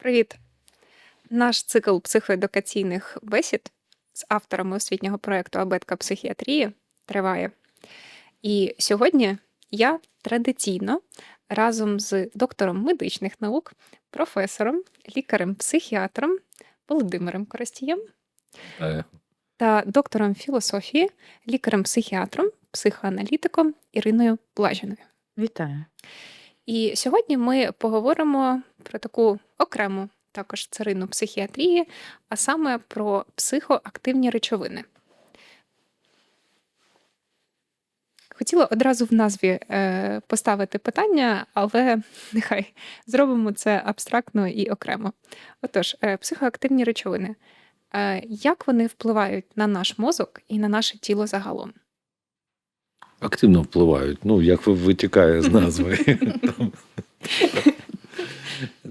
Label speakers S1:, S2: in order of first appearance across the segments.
S1: Привіт! Наш цикл психоедукаційних бесід з авторами освітнього проєкту Абетка психіатрії триває. І сьогодні я традиційно разом з доктором медичних наук, професором, лікарем-психіатром Володимиром Коростієм та доктором філософії, лікарем-психіатром, психоаналітиком Іриною Блажіною.
S2: Вітаю.
S1: І сьогодні ми поговоримо про таку окрему також царину психіатрії, а саме про психоактивні речовини. Хотіла одразу в назві е, поставити питання, але нехай зробимо це абстрактно і окремо. Отож, е, психоактивні речовини. Е, як вони впливають на наш мозок і на наше тіло загалом?
S3: Активно впливають. Ну, як витікає з назви.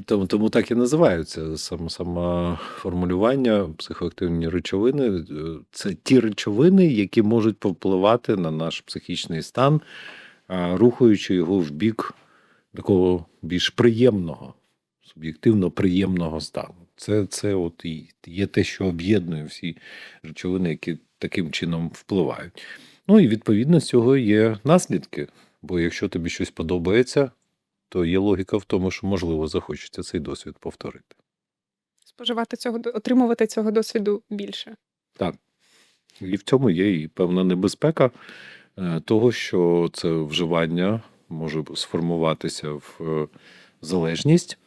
S3: Тому, тому так і називаються. Саме саме формулювання психоактивні речовини е, це ті речовини, які можуть повпливати на наш психічний стан, рухаючи його в бік такого більш приємного, суб'єктивно приємного стану. Це, це от і є те, що об'єднує всі речовини, які таким чином впливають. Ну і відповідно з цього є наслідки. Бо якщо тобі щось подобається, то є логіка в тому, що можливо захочеться цей досвід повторити.
S1: Споживати цього отримувати цього досвіду більше.
S3: Так. І в цьому є і певна небезпека е, того, що це вживання може сформуватися в е, залежність.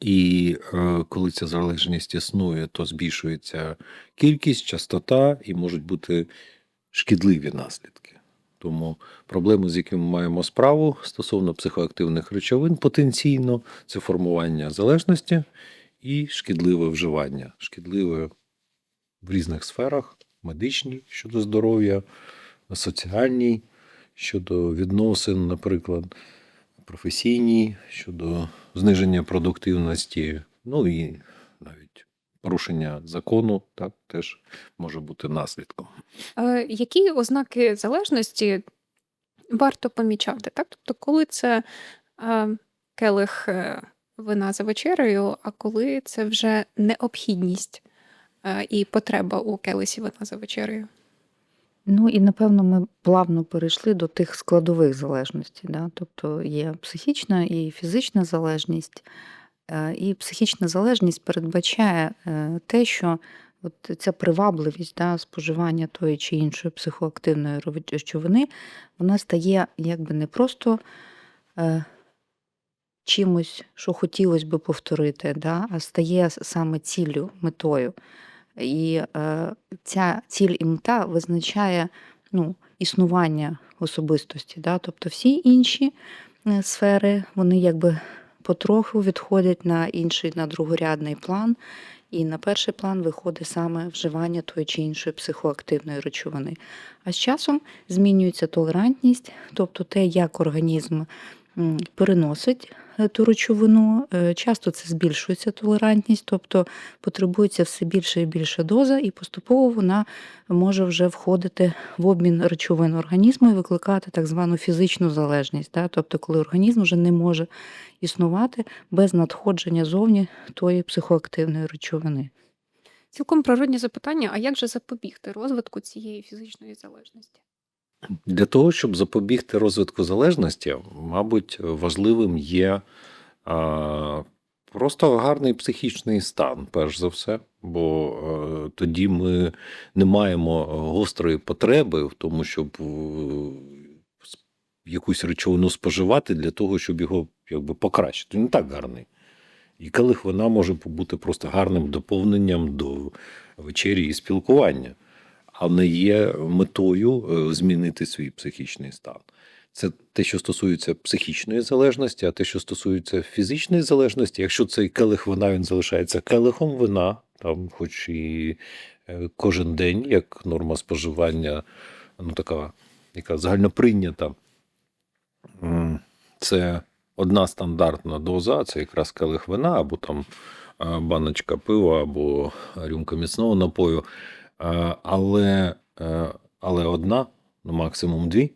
S3: І е, коли ця залежність існує, то збільшується кількість, частота і можуть бути шкідливі наслідки. Тому проблеми, з якими ми маємо справу стосовно психоактивних речовин, потенційно це формування залежності і шкідливе вживання. Шкідливе в різних сферах: медичній щодо здоров'я, соціальній щодо відносин, наприклад, професійній щодо зниження продуктивності, ну і порушення закону, так теж може бути наслідком.
S1: Е, які ознаки залежності варто помічати? Так? Тобто, коли це е, келих е, вина за вечерею, а коли це вже необхідність е, і потреба у келисі вина за вечерею?
S2: Ну і напевно ми плавно перейшли до тих складових залежностей. Да? Тобто є психічна і фізична залежність. Е, І психічна залежність передбачає е, те, що от ця привабливість да, споживання тої чи іншої психоактивної речовини, вона стає якби не просто е, чимось, що хотілося би повторити, да, а стає саме ціллю, метою. І ця ціль і мета визначає ну, існування особистості. Да? Тобто всі інші сфери, вони якби потроху відходять на інший, на другорядний план. І на перший план виходить саме вживання тої чи іншої психоактивної речовини. А з часом змінюється толерантність, тобто те, як організм переносить ту речовину. Е, Часто це збільшується толерантність, тобто потребується все більше і більше доза, і поступово вона може вже входити в обмін речовин організму і викликати так звану фізичну залежність. Тобто, коли організм вже не може існувати без надходження зовні тої психоактивної речовини.
S1: Цілком природні запитання: а як же запобігти розвитку цієї фізичної залежності?
S3: Для того, щоб запобігти розвитку залежності, мабуть, важливим є просто гарний психічний стан, перш за все, бо е, тоді ми не маємо гострої потреби в тому, щоб е, якусь речовину споживати для того, щоб його якби покращити. Він так гарний. І келих вина може бути просто гарним доповненням до вечері і спілкування а не є метою е, змінити свій психічний стан. Це те, що стосується психічної залежності, а те, що стосується фізичної залежності, якщо цей келих вина він залишається келихом вина, там, хоч і е, кожен день, як норма споживання, ну така, яка загальноприйнята, м, це одна стандартна доза, це якраз келих вина, або там е, баночка пива, або рюмка міцного напою. Е, але, е, але одна, ну максимум дві,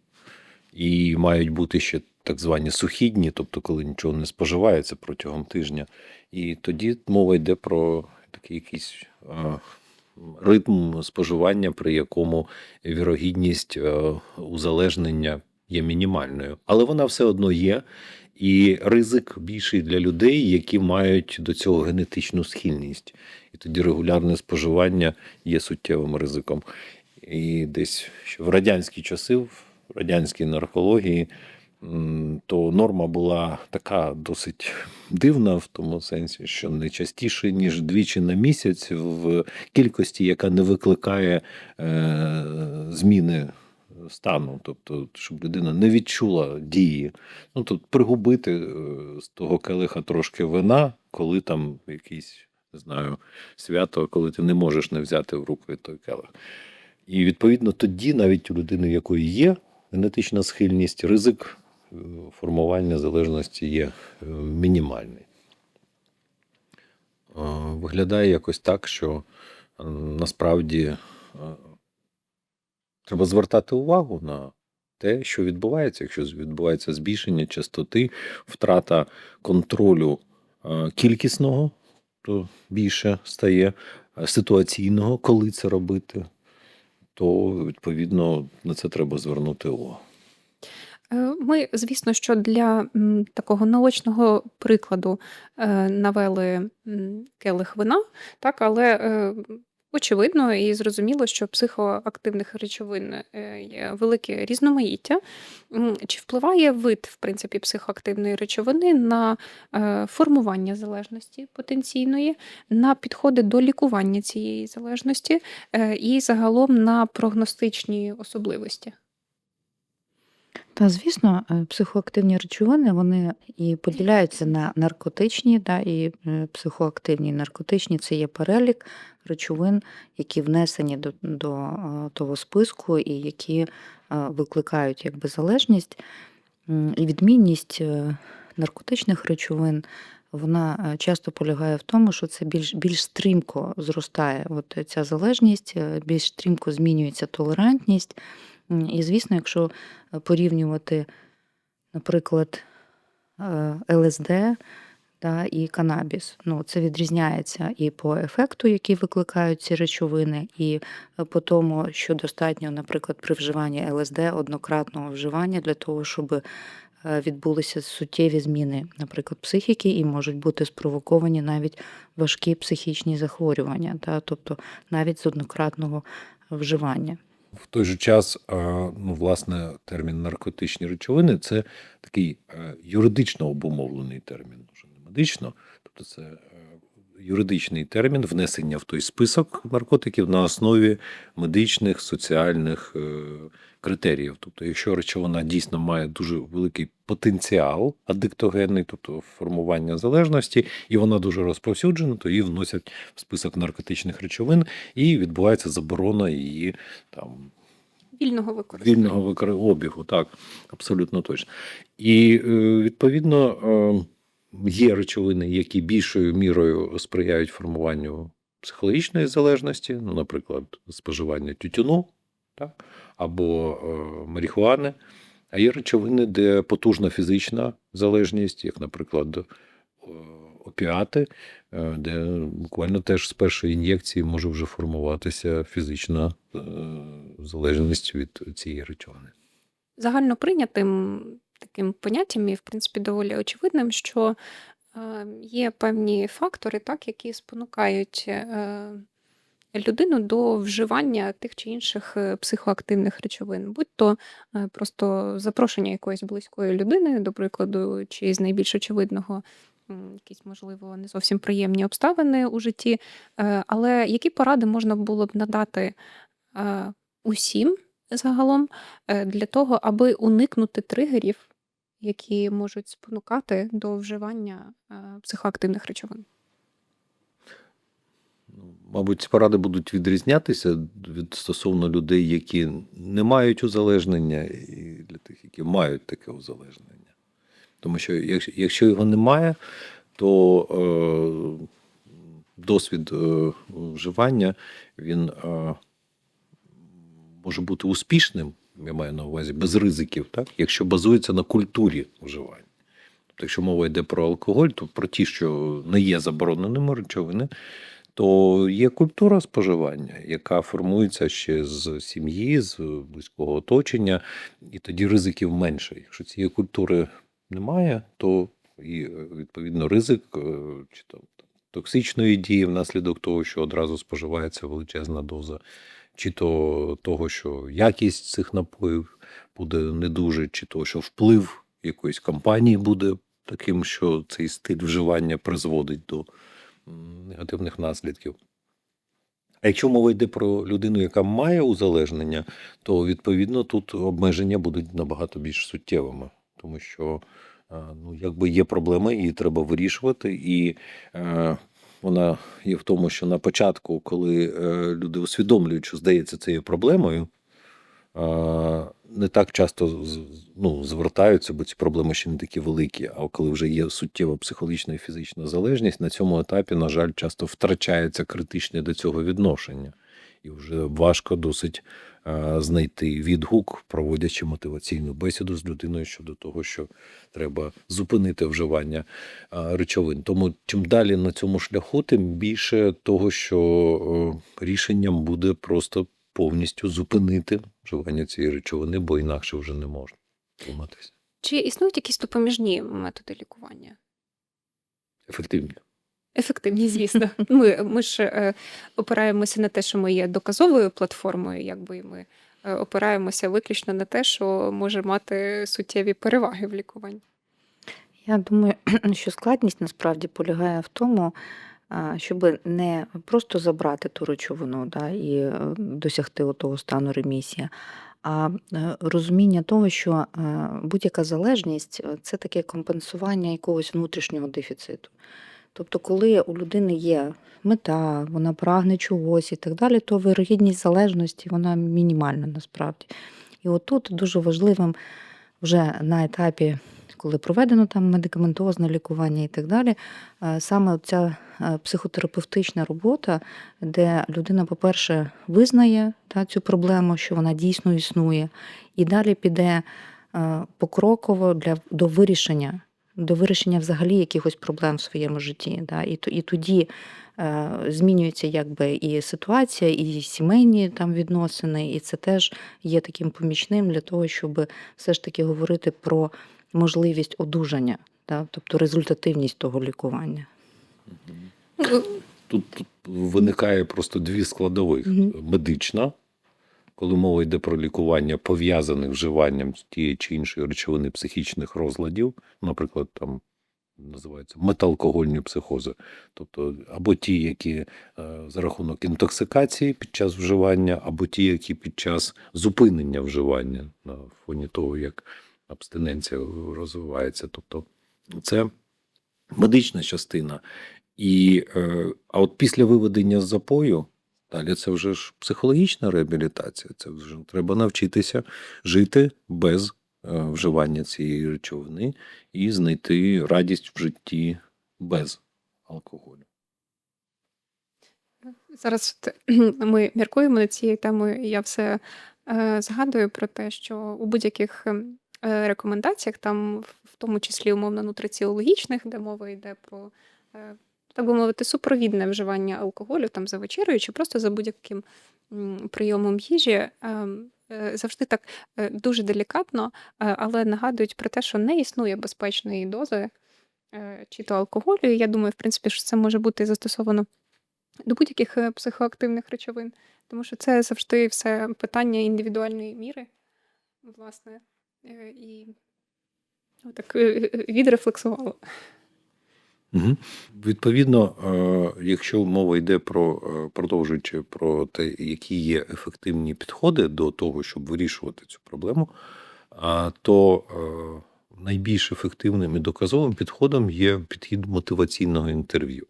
S3: і мають бути ще так звані сухідні, тобто коли нічого не споживається протягом тижня. І тоді мова йде про такий якийсь е, ритм споживання, при якому вірогідність узалежнення є мінімальною. Але вона все одно є. І ризик більший для людей, які мають до цього генетичну схильність. Тоді регулярне споживання є суттєвим ризиком. І десь в радянські часи, в радянській наркології, то норма була така досить дивна в тому сенсі, що не частіше, ніж двічі на місяць, в кількості, яка не викликає е, зміни стану, тобто, щоб людина не відчула дії. Ну тут пригубити е, з того келиха трошки вина, коли там якийсь, не знаю, свято, коли ти не можеш не взяти в руки той келих. І відповідно тоді, навіть у людини, якої є генетична схильність, ризик е, формування залежності є е, мінімальний. Е, Виглядає якось так, що насправді треба звертати увагу на те, що відбувається, якщо відбувається збільшення частоти, втрата контролю кількісного, то більше стає е, ситуаційного, коли це робити, то відповідно на це треба звернути увагу.
S1: Е, Ми, звісно, що для такого наочного прикладу е, навели келих вина, так, але очевидно і зрозуміло, що психоактивних речовин е, є велике різноманіття. Чи впливає вид, в принципі, психоактивної речовини на е, формування залежності потенційної, на підходи до лікування цієї залежності е, і загалом на прогностичні особливості?
S2: Та, звісно, е, психоактивні речовини вони і поділяються на наркотичні, да, і е, психоактивні. Наркотичні це є перелік речовин, які внесені до, до е, того списку і які викликають якби, залежність. І відмінність наркотичних речовин вона часто полягає в тому, що це більш, більш стрімко зростає от ця залежність, більш стрімко змінюється толерантність. І, звісно, якщо е, порівнювати, наприклад, е, ЛСД та, і канабіс, ну, це відрізняється і по ефекту, який викликають ці речовини, і е, по тому, що достатньо, наприклад, при вживанні ЛСД однократного вживання для того, щоб відбулися суттєві зміни, наприклад, психіки, і можуть бути спровоковані навіть важкі психічні захворювання, та, тобто навіть з однократного вживання.
S3: В той же час, ну, власне, термін наркотичні речовини це такий е, юридично обумовлений термін, вже не медично. Тобто це е, юридичний термін внесення в той список наркотиків на основі медичних, соціальних е, критеріїв. Тобто, якщо речовина дійсно має дуже великий потенціал адиктогенний, тобто формування залежності, і вона дуже розповсюджена, то її вносять в список наркотичних речовин, і відбувається заборона її там
S1: Вільного використання.
S3: вільного викор- обігу, так, абсолютно точно. І е, відповідно е, є речовини, які більшою мірою сприяють формуванню психологічної залежності, ну, наприклад, споживання тютюну, так, або е, марихуани. А є речовини, де потужна фізична залежність, як, наприклад, е, опіати, е, де буквально теж з першої ін'єкції може вже формуватися фізична залежність від цієї речовини.
S1: загально прийнятим таким поняттям і, в принципі, доволі очевидним, що е, є певні фактори, так, які спонукають е, людину до вживання тих чи інших е, психоактивних речовин, будь то просто запрошення якоїсь близької людини, до прикладу, чи з найбільш очевидного. Якісь, можливо, не зовсім приємні обставини у житті. Але які поради можна було б надати усім загалом для того, аби уникнути тригерів, які можуть спонукати до вживання е, психоактивних речовин.
S3: Ну, Мабуть, ці поради будуть відрізнятися від стосовно людей, які не мають узалежнення, і для тих, які мають таке узалежнення. Тому що якщо, його немає, то е, досвід е, вживання він е, може бути успішним, я маю на увазі без ризиків, так? якщо базується на культурі вживання. Тобто, якщо мова йде про алкоголь, то про ті, що не є забороненими речовини, то є культура споживання, яка формується ще з сім'ї, з близького оточення, і тоді ризиків менше. Якщо цієї культури немає, то і е, відповідно ризик е, чи там токсичної дії внаслідок того, що одразу споживається величезна доза, чи то того, що якість цих напоїв буде не дуже, чи то, що вплив якоїсь компанії буде таким, що цей стиль вживання призводить до негативних наслідків. А якщо мова йде про людину, яка має узалежнення, то відповідно тут обмеження будуть набагато більш суттєвими, тому що ну, якби є проблема, її треба вирішувати. І е, вона є в тому, що на початку, коли е, люди усвідомлюють, що здається, це є проблемою, не так часто ну, звертаються, бо ці проблеми ще не такі великі. А коли вже є суттєва психологічна і фізична залежність, на цьому етапі, на жаль, часто втрачається критичне до цього відношення. І вже важко досить знайти відгук, проводячи мотиваційну бесіду з людиною щодо того, що треба зупинити вживання е, речовин. Тому чим далі на цьому шляху, тим більше того, що е, рішенням буде просто повністю зупинити вживання цієї речовини, бо інакше вже не можна триматися.
S1: Чи існують якісь допоміжні методи лікування?
S3: Ефективні.
S1: Ефективні, звісно. Ми, ми ж е, опираємося на те, що ми є доказовою платформою, якби ми е, опираємося виключно на те, що може мати суттєві переваги в лікуванні.
S2: Я думаю, що складність насправді полягає в тому, щоб не просто забрати ту речовину да, і е, досягти того стану ремісії, а е, розуміння того, що е, будь-яка залежність це таке компенсування якогось внутрішнього дефіциту. Тобто, коли у людини є мета, вона прагне чогось і так далі, то вирогідність залежності вона мінімальна насправді. І отут дуже важливим вже на етапі, коли проведено там медикаментозне лікування і так далі, е, саме ця психотерапевтична робота, де людина, по-перше, визнає та, цю проблему, що вона дійсно існує, і далі піде е, покроково для, до вирішення, до вирішення взагалі якихось проблем в своєму житті. Да, і, і тоді е, змінюється якби і ситуація, і сімейні там відносини, і це теж є таким помічним для того, щоб все ж таки говорити про можливість одужання, да, тобто результативність того лікування.
S3: Тут, тут виникає просто дві складових: медична, коли мова йде про лікування пов'язаних вживанням тієї чи іншої речовини психічних розладів, наприклад, там називаються металкогольні психози, тобто або ті, які е, за рахунок інтоксикації під час вживання, або ті, які під час зупинення вживання на фоні того, як абстиненція розвивається. Тобто, це медична частина. І, е, а от після виведення з запою, далі це вже ж психологічна реабілітація. Це вже треба навчитися жити без е, вживання цієї речовини і знайти радість в житті без алкоголю.
S1: Зараз ми міркуємо над цією темою, і я все е, згадую про те, що у будь-яких е, рекомендаціях, там, в- тому числі умовно нутриціологічних, де мова йде про, так би мовити, супровідне вживання алкоголю там за вечерею чи просто за будь-яким прийомом їжі, ем, е, завжди так е, дуже делікатно, е, але нагадують про те, що не існує безпечної дози чи то алкоголю. І я думаю, в принципі, що це може бути застосовано до будь-яких психоактивних речовин, тому що це завжди все питання індивідуальної міри, власне, і так відрефлексувала.
S3: Угу. Відповідно, е, якщо мова йде про е, продовжуючи про те, які є ефективні підходи до того, щоб вирішувати цю проблему, то е, найбільш ефективним і доказовим підходом є підхід мотиваційного інтерв'ю.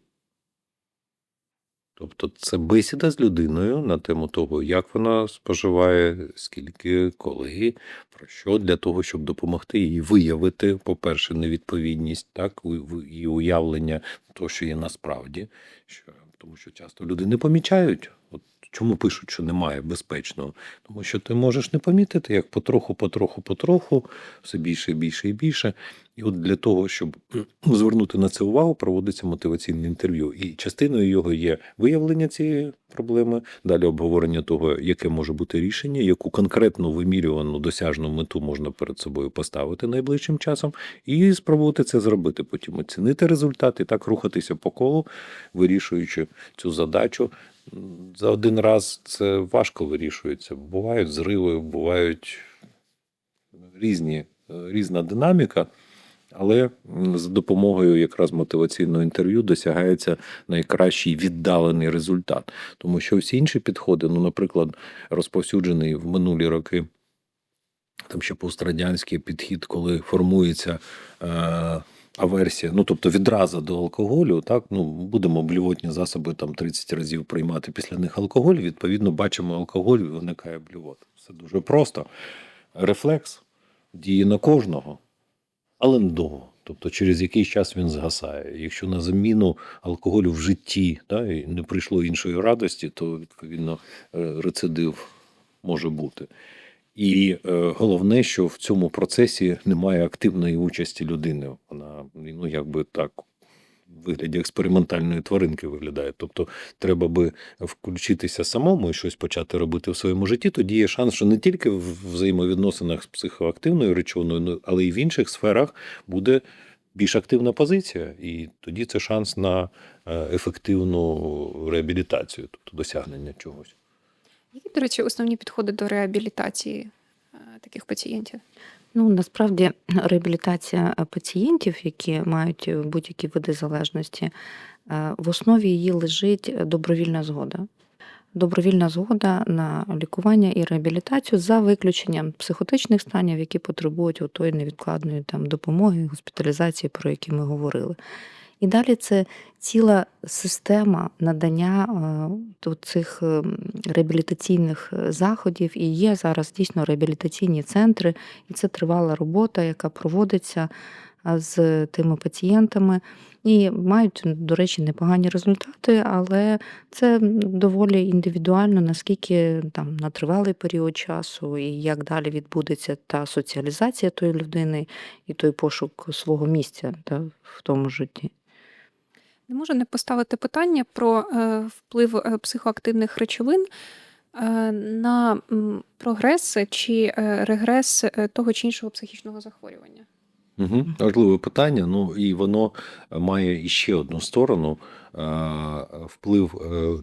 S3: Тобто це бесіда з людиною на тему того, як вона споживає, скільки, коли, про що, для того, щоб допомогти їй виявити, по-перше, невідповідність, так, і уявлення того, що є насправді. Що, тому що часто люди не помічають От чому пишуть, що немає безпечного? Тому що ти можеш не помітити, як потроху, потроху, потроху, все більше більше і більше. І от для того, щоб звернути на це увагу, проводиться мотиваційне інтерв'ю. І частиною його є виявлення цієї проблеми, далі обговорення того, яке може бути рішення, яку конкретну вимірювану досяжну мету можна перед собою поставити найближчим часом, і спробувати це зробити. Потім оцінити результат і так рухатися по колу, вирішуючи цю задачу. За один раз це важко вирішується. Бувають зриви, бувають різні, е, різна динаміка. Але за допомогою якраз мотиваційного інтерв'ю досягається найкращий віддалений результат. Тому що всі інші підходи, ну, наприклад, розповсюджений в минулі роки там ще пострадянський підхід, коли формується е, аверсія, ну тобто відраза до алкоголю, так ну будемо блювотні засоби там 30 разів приймати після них алкоголь. Відповідно, бачимо алкоголь, виникає блювота. Все дуже просто. Рефлекс діє на кожного, але недовго. Тобто через якийсь час він згасає. Якщо на заміну алкоголю в житті да, і не прийшло іншої радості, то відповідно е, рецидив може бути. І е, головне, що в цьому процесі немає активної участі людини. Вона ну якби так вигляді експериментальної тваринки виглядає. Тобто, треба би включитися самому і щось почати робити в своєму житті. Тоді є шанс, що не тільки в взаємовідносинах з психоактивною речовиною, ну, але й в інших сферах буде більш активна позиція, і тоді це шанс на е, ефективну реабілітацію, тобто досягнення чогось.
S1: Які, до речі, основні підходи до реабілітації е, таких пацієнтів?
S2: Ну, насправді реабілітація е, пацієнтів, які мають е, будь-які види залежності, в основі її лежить добровільна згода. Добровільна згода на лікування і реабілітацію за виключенням психотичних станів, які потребують тої невідкладної там, допомоги, госпіталізації, про які ми говорили. І далі це ціла система надання е, цих е, реабілітаційних е, заходів. І є зараз дійсно реабілітаційні центри, і це тривала робота, яка проводиться з тими пацієнтами. І мають, до речі, непогані результати, але це доволі індивідуально, наскільки там на тривалий період часу, і як далі відбудеться та соціалізація тої людини, і той пошук свого місця та, в тому житті.
S1: Не можу не поставити питання про е, вплив е, психоактивних речовин е, на прогрес чи регрес того чи іншого психічного захворювання.
S3: Угу. Важливе питання. Ну і воно має іще одну сторону вплив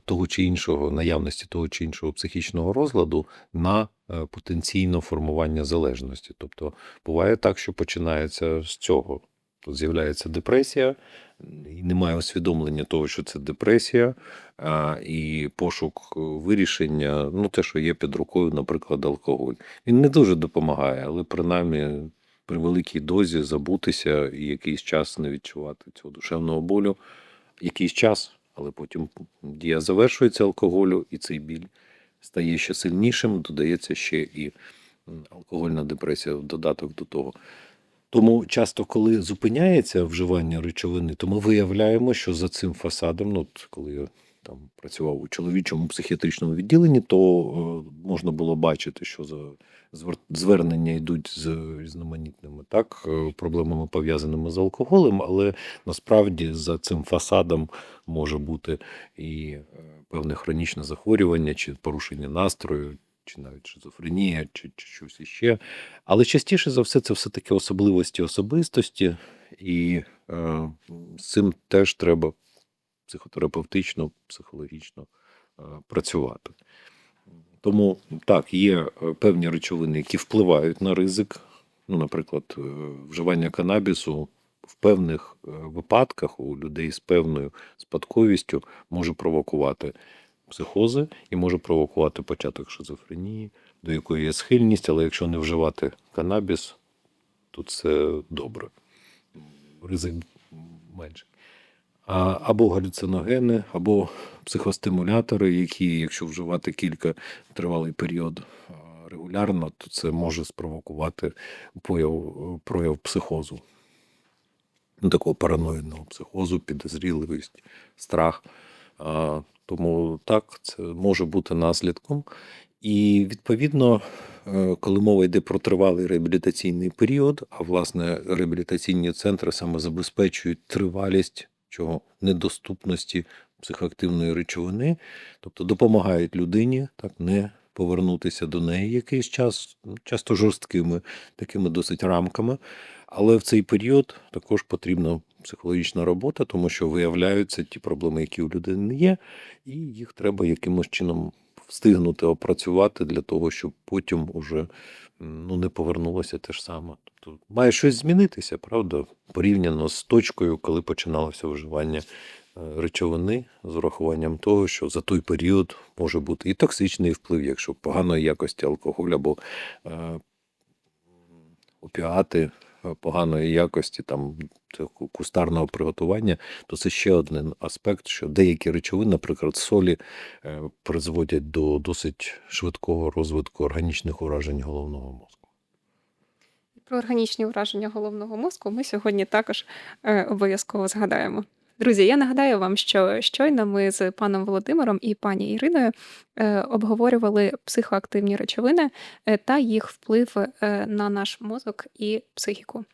S3: того чи іншого наявності того чи іншого психічного розладу на потенційне формування залежності. Тобто буває так, що починається з цього. Тут з'являється депресія, і немає усвідомлення того, що це депресія, а, і пошук вирішення, ну те, що є під рукою, наприклад, алкоголь. Він не дуже допомагає, але принаймні при великій дозі забутися і якийсь час не відчувати цього душевного болю. Якийсь час, але потім дія завершується алкоголю, і цей біль стає ще сильнішим, додається ще і алкогольна депресія в додаток до того. Тому часто, коли зупиняється вживання речовини, то ми виявляємо, що за цим фасадом, ну коли я там працював у чоловічому психіатричному відділенні, то е, можна було бачити, що за звернення йдуть з різноманітними так е, проблемами пов'язаними з алкоголем, але насправді за цим фасадом може бути і е, певне хронічне захворювання, чи порушення настрою, чи навіть шизофренія, чи, чи щось іще. Але частіше за все, це все-таки особливості особистості, і е, з цим теж треба психотерапевтично, психологічно е, працювати. Тому так, є е, певні речовини, які впливають на ризик. Ну, наприклад, е, вживання канабісу в певних е, випадках у людей з певною спадковістю може провокувати психози і може провокувати початок шизофренії, до якої є схильність, але якщо не вживати канабіс, то це добре. Ризик менший. Або галюциногени, або психостимулятори, які, якщо вживати кілька тривалий період регулярно, то це може спровокувати прояв, прояв психозу. Такого параноїдного психозу, підозріливість, страх. Тому так, це може бути наслідком. І відповідно, е, коли мова йде про тривалий реабілітаційний період, а власне реабілітаційні центри саме забезпечують тривалість чого недоступності психоактивної речовини, тобто допомагають людині так не повернутися до неї якийсь час, часто жорсткими такими досить рамками. Але в цей період також потрібна психологічна робота, тому що виявляються ті проблеми, які у людини є, і їх треба якимось чином встигнути опрацювати для того, щоб потім уже ну, не повернулося те ж саме. Тобто має щось змінитися, правда, порівняно з точкою, коли починалося вживання е, речовини, з урахуванням того, що за той період може бути і токсичний вплив, якщо поганої якості алкоголь або е, опіати поганої якості, там кустарного приготування, то це ще один аспект, що деякі речовини, наприклад, солі, е, призводять до досить швидкого розвитку органічних уражень головного мозку.
S1: Про органічні ураження головного мозку ми сьогодні також е, обов'язково згадаємо. Друзі, я нагадаю вам, що щойно ми з паном Володимиром і пані Іриною е, обговорювали психоактивні речовини е, та їх вплив е, на наш мозок і психіку.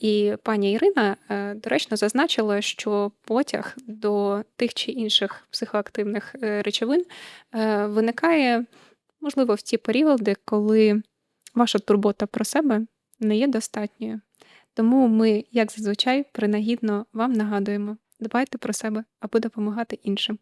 S1: І пані Ірина доречно зазначила, що потяг до тих чи інших психоактивних речовин виникає, можливо, в ті періоди, коли ваша турбота про себе не є достатньою. Тому ми, як зазвичай, принагідно вам нагадуємо: дбайте про себе, аби допомагати іншим.